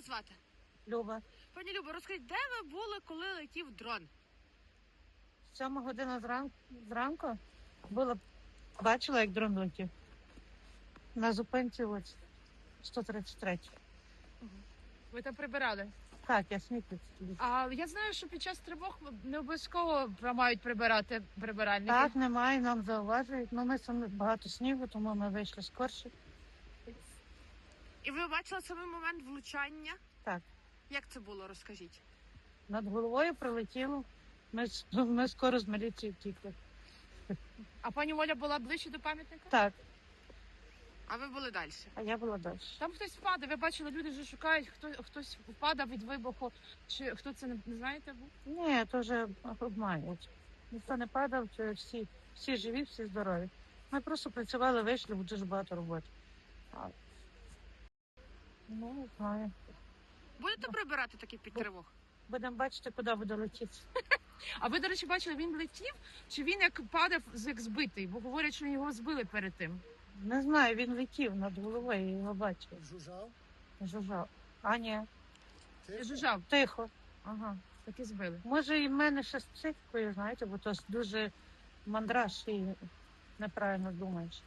вас звати? Люба. Пані Любо, розкажіть, де ви були, коли летів дрон? Сьома година зранку, зранку було, бачила, як дрон летів. На зупинці ось 133. Ви там прибирали. Так, я смітник. А я знаю, що під час тривог не обов'язково мають прибирати прибиральники. Так, немає, нам зауважують. Ну, ми самі багато снігу, тому ми вийшли скорше. І ви бачили самий момент влучання? Так. Як це було, розкажіть? Над головою прилетіло. Ми, с- ми скоро з міліції втікли. А пані Оля була ближче до пам'ятника? Так, А ви були далі? а я була далі. Там хтось впаде. Ви бачили, люди вже шукають, хто хтось впадав від вибуху. Чи хто це не, не знаєте? був? Ні, то вже обманюють. Ніхто не падав, чи всі, всі живі, всі здорові. Ми просто працювали, вийшли, бо дуже багато роботи. А, Ну, не знаю. Будете прибирати такі під тривог? Будемо бачити, куди буде летіти. А ви, до речі, бачили, він летів, чи він як падав як збитий? Бо говорять, що його збили перед тим. Не знаю, він летів над головою, я його бачив. Жужжав? Жужжав. А, ні, Тихо. Жужжав, тихо. ага, так і збили. Може, і в мене ще з психікою, знаєте, бо то дуже мандраж і неправильно думаєш.